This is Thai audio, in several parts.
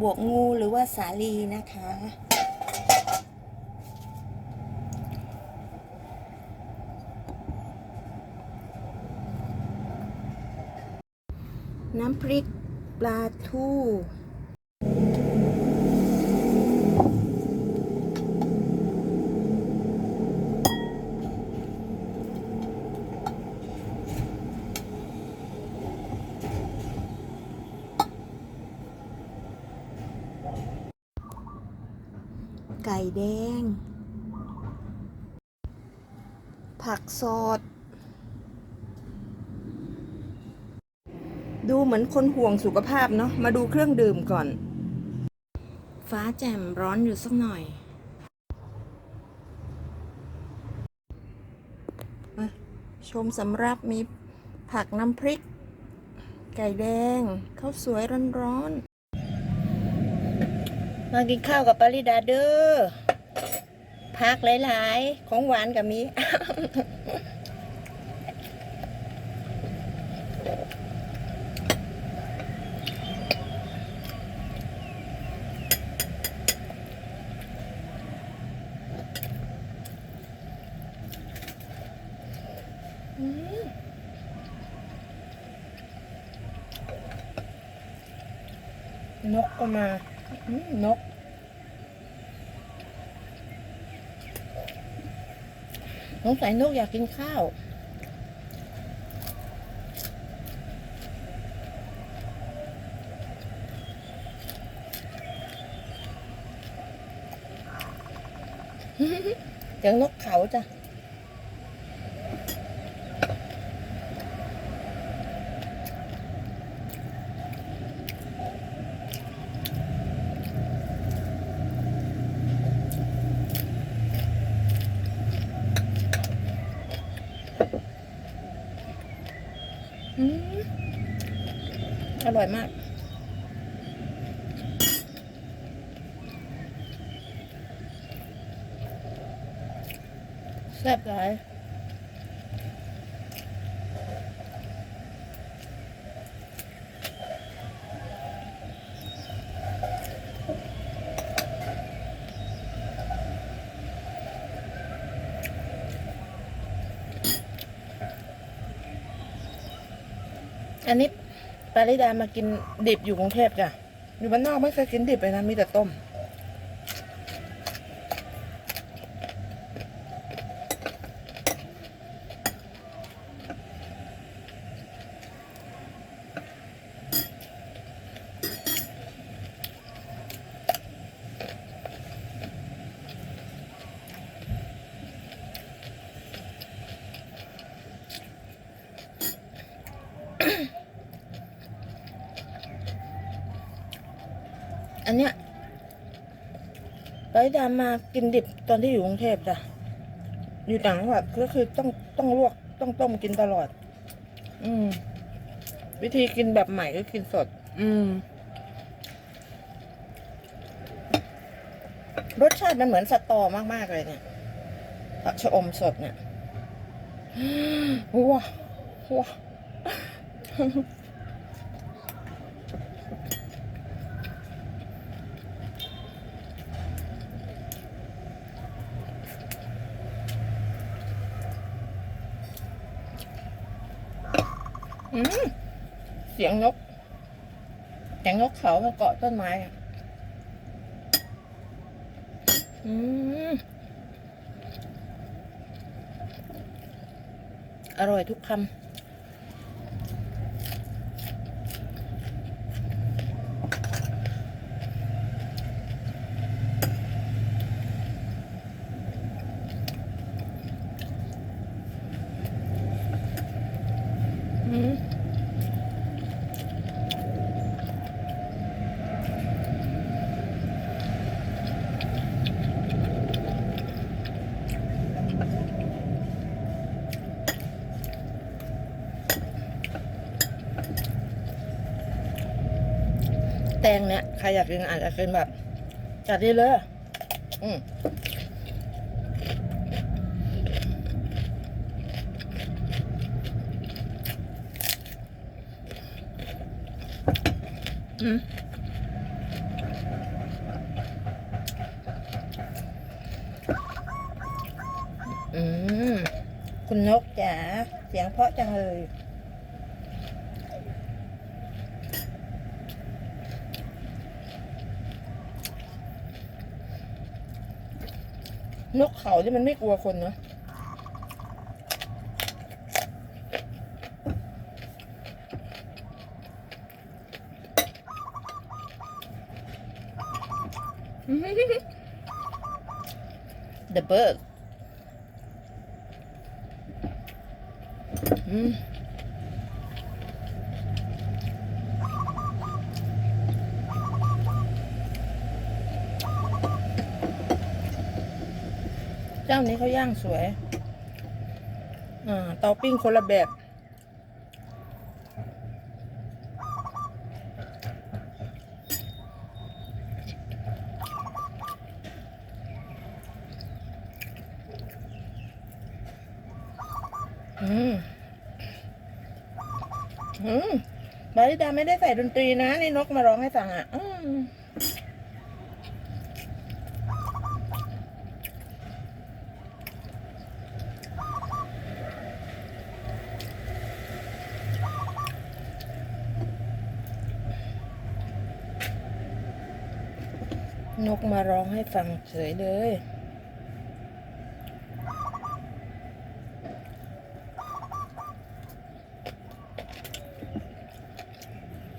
บวกงูหรือว่าสาลีนะคะ น้ำพริกปลาทู ก่แดง ผักสด ดูเหมือนคนห่วงสุขภาพเนาะ มาดูเครื่องดื่มก่อน ฟ้าแจ่มร้อนอยู่สักหน่อยมาชมสำรับมีผักน้ำพริก ไก่แดงข้าวสวยร้อน มากินข้าวกับปาริดาเด้อพักหลายๆ ของหวานกับมี นกก็มา นกสงสัยนกอยากกินข้าว เสียงนกเขาจ้ะ อืม อร่อยมาก แซ่บหลายอันนี้ ปาริดามากินดิบอยู่กรุงเทพจ้ะอยู่บ้านนอกไม่เคยกินดิบเลยนะมีแต่ต้ม อันเนี้ยปดามากินดิบตอนที่อยู่กรุงเทพจ้ะ อยู่ต่างจังหวัดก็คือต้องต้องลวกต้องต้มกินตลอด อืม วิธีกินแบบใหม่ก็กินสด อืม รสชาติมันเหมือนสตอมาก ๆ เลยเนี่ยผักชะอมสดเนี่ยว้าว้า เสียงนกเสียงนกเขามาเกาะต้นไม้อะอืมอร่อยทุกคำ แตงเนี่ยใครอยากกินอาจจะกินแบบจัดดีเลยอืมอืม คุณนกจ๋าเสียงเพราะจังเลย นกเขาที่มันไม่กลัวคนเนอะ The bird อื จ้านี้เขาย่างสวย อ่าเตาปิ้งคนละแบบ อืม อืมบาริดาไม่ได้ใส่ดนตรีนะ นี่นกมาร้องให้ฟังอะ อืม นกมาร้องให้ฟังเฉยเลย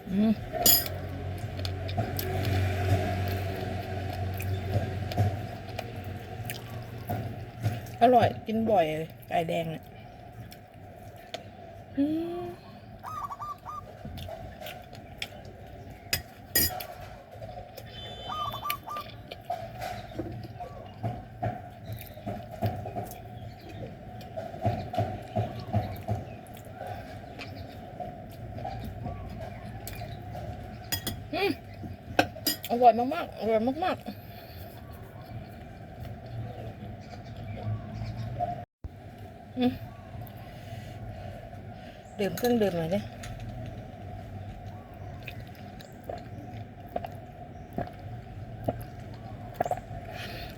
อืมอร่อย กินบ่อยเลยไก่แดงเนี่ย อร่อยมากๆอร่อยมากๆอืมดื่มเครื่องดื่มหน่อยดิ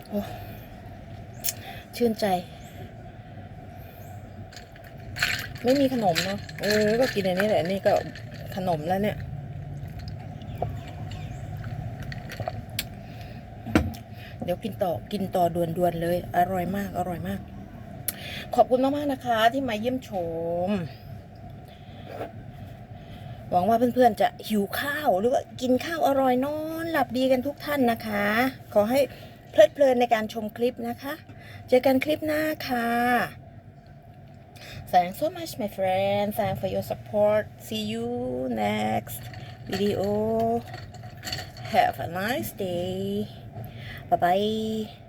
โอ้ชื่นใจ ไม่มีขนมเนาะเออ ก็กินอันนี้แหละ นี่ก็ขนมแล้วเนี่ย เดี๋ยวกินต่อกินต่อด่วนๆเลย อร่อยมาก อร่อยมาก ขอบคุณมากๆนะคะ ที่มาเยี่ยมชม หวังว่าเพื่อนๆจะหิวข้าวหรือว่ากินข้าวอร่อยนอนหลับดีกันทุกท่านนะคะ ขอให้เพลิดเพลินในการชมคลิปนะคะ เจอกันคลิปหน้าค่ะ Thanks so much my friend Thanks for your support See you next video Have a nice day 拜拜。